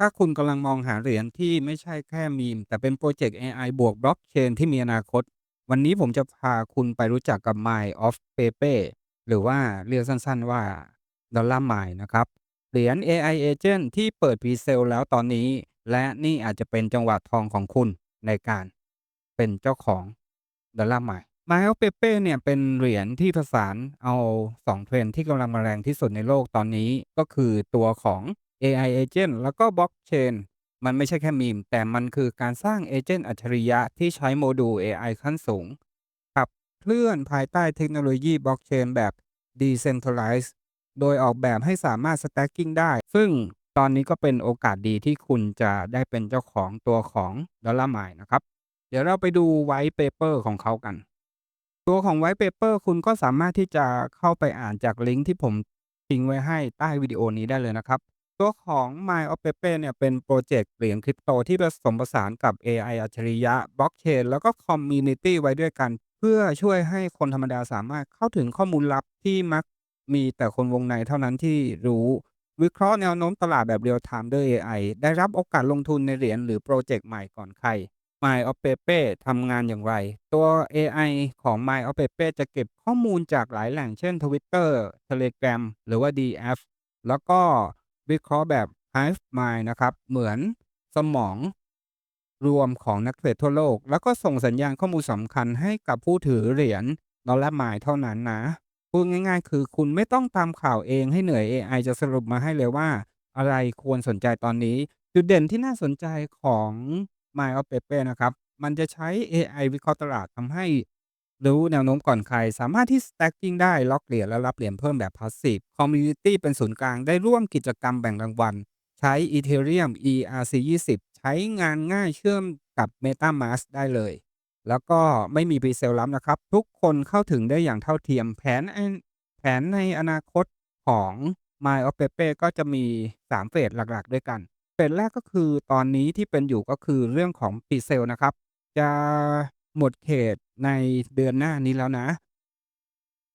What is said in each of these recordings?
ถ้าคุณกำลังมองหาเหรียญที่ไม่ใช่แค่มีม แต่เป็นโปรเจกต์เอไอบวกบล็อกเชนที่มีอนาคต วันนี้ผมจะพาคุณไปรู้จักกับ Mind of Pepe หรือว่าเรียกสั้นๆว่า Dollar Mine นะครับ เหรียญ AI Agent ที่เปิด Pre-sale แล้วตอนนี้ และนี่อาจจะเป็นจังหวะทองของคุณในการเป็นเจ้าของ Dollar Mine Mind of Pepe เนี่ยเป็นเหรียญที่ผสานเอา 2 เทรนที่กำลังมาแรงที่สุดในโลกตอนนี้ก็คือตัวของ AI Agent แล้วก็ Blockchain มันไม่ใช่แค่มีม แต่มันคือการสร้างเอเจนต์อัจฉริยะที่ใช้โมดูล AI ขั้นสูง ขับเคลื่อนภายใต้เทคโนโลยีบล็อกเชนแบบ Decentralized โดยออกแบบให้สามารถ stacking ได้ ซึ่งตอนนี้ก็เป็นโอกาสดีที่คุณจะได้เป็นเจ้าของตัวของ Dollar Mine นะครับ เดี๋ยวเราไปดู White Paper ของเขากัน ตัวของ White Paper คุณก็สามารถที่จะเข้าไปอ่านจากลิงก์ที่ผมทิ้งไว้ให้ใต้วิดีโอนี้ได้เลยนะครับ ตัวของ Mind of Pepe เนี่ยเป็นโปรเจกต์เหรียญคริปโตที่ผสมผสานกับ AI อัจฉริยะบล็อกเชนแล้วก็คอมมูนิตี้ไว้ด้วยกัน เพื่อช่วยให้คนธรรมดาสามารถเข้าถึงข้อมูลลับที่มักมีแต่คนวงในเท่านั้นที่รู้ วิเคราะห์แนวโน้มตลาดแบบเรียลไทม์ด้วย AI ได้รับโอกาสลงทุนในเหรียญหรือโปรเจกต์ใหม่ก่อนใคร Mind of Pepe ทำงานอย่างไร ตัว AI ของ Mind of Pepe จะเก็บข้อมูลจากหลายแหล่งเช่น Twitter Telegram หรือว่า DF แล้วก็ วิเคราะห์แบบ Hive Mind นะครับ เหมือนสมองรวมของนักเทรดทั่วโลก แล้วก็ส่งสัญญาณข้อมูลสำคัญให้กับผู้ถือเหรียญดอลลาร์มล์เท่านั้นนะ พูดง่ายๆ คือคุณไม่ต้องตามข่าวเองให้เหนื่อย AI จะสรุปมาให้เลยว่า อะไรควรสนใจตอนนี้ จุดเด่นที่น่าสนใจของ Mind of Pepe นะครับ มันจะใช้ AI วิเคราะห์ตลาดทำให้ รู้แนวโน้มก่อนใคร สามารถที่ stacking ได้ล็อกเหรียญและรับเหรียญเพิ่มแบบ passive community เป็นศูนย์กลางได้ร่วมกิจกรรมแบ่งรางวัล ใช้ Ethereum ERC20 ใช้งานง่ายเชื่อมกับ MetaMask ได้เลย แล้วก็ไม่มี Pre-sale ลับนะครับ ทุกคนเข้าถึงได้อย่างเท่าเทียมแผนแผนในอนาคตของ Mind of Pepe ก็จะมี 3 เฟสหลักๆ ด้วยกันเฟสแรกก็คือตอนนี้ที่เป็นอยู่ก็คือเรื่องของ Pre-sale นะครับ จะ หมดเขตในเดือนหน้านี้แล้วนะ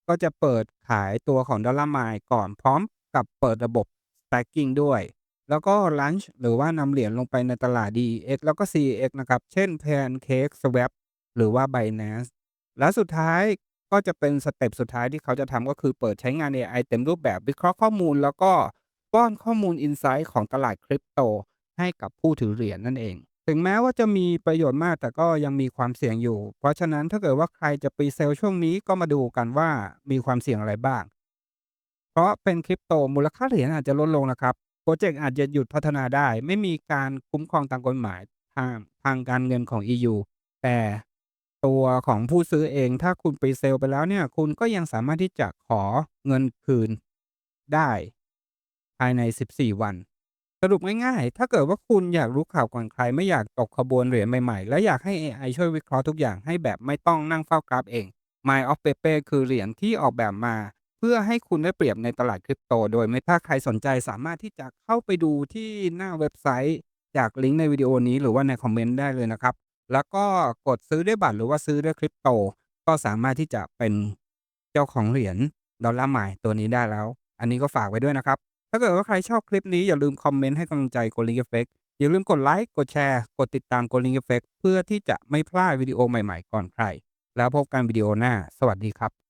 ก็จะเปิดขายตัวของ Dollar Mine ก่อนพร้อมกับเปิดระบบ stacking ด้วย แล้วก็ launch หรือว่านำเหรียญลงไปในตลาด DEX แล้วก็ CEX นะครับ เช่น Pancake Swap หรือว่า Binance และสุดท้ายก็จะเป็นสเต็ปสุดท้ายที่เขาจะทำก็คือเปิดใช้งาน AI เต็มรูปแบบวิเคราะห์ข้อมูล แล้วก็ป้อนข้อมูล Insight ของตลาดคริปโตให้กับผู้ถือเหรียญนั่นเอง ถึงแม้ว่าจะมีประโยชน์มากแต่ก็ยังมีความเสี่ยงอยู่ เพราะฉะนั้นถ้าเกิดว่าใครจะปีเซลช่วงนี้ก็มาดูกันว่ามีความเสี่ยงอะไรบ้าง เพราะเป็นคริปโตมูลค่าเหรียญอาจจะลดลงนะครับ โปรเจกต์อาจจะหยุดพัฒนาได้ ไม่มีการคุ้มครองตามกฎหมายทางทางการเงินของ EU แต่ตัวของผู้ซื้อเองถ้าคุณปีเซลไปแล้วเนี่ยคุณก็ยังสามารถที่จะขอเงินคืนได้ ภายใน 14 วัน สรุปง่ายๆ ถ้าเกิดว่าคุณอยากรู้ข่าวก่อนใครไม่อยากตกขบวนเหรียญใหม่ๆ และอยากให้ AI ช่วยวิเคราะห์ทุกอย่างให้แบบไม่ต้องนั่งเฝ้ากราฟเอง Mind of Pepe คือเหรียญที่ออกแบบมา เพื่อให้คุณได้เปรียบในตลาดคริปโต โดยไม่ถ้าใครสนใจสามารถที่จะเข้าไปดูที่หน้าเว็บไซต์ จากลิงก์ในวิดีโอนี้หรือว่าในคอมเมนต์ได้เลยนะครับ แล้วก็กดซื้อด้วยบัตรหรือว่าซื้อด้วยคริปโต ก็สามารถที่จะเป็นเจ้าของเหรียญดอลลาร์ไมล์ตัวนี้ได้แล้ว อันนี้ก็ฝากไว้ด้วยนะครับ ถ้าเกิดว่าใครชอบคลิปนี้อย่าลืมคอมเมนต์ให้กำลังใจโกลิงเอฟเฟกอย่าลืมกดไลค์กดแชร์ กดติดตามโกลิงเอฟเฟกเพื่อที่จะไม่พลาดวิดีโอใหม่ๆก่อนใคร แล้วพบกันวิดีโอหน้า สวัสดีครับ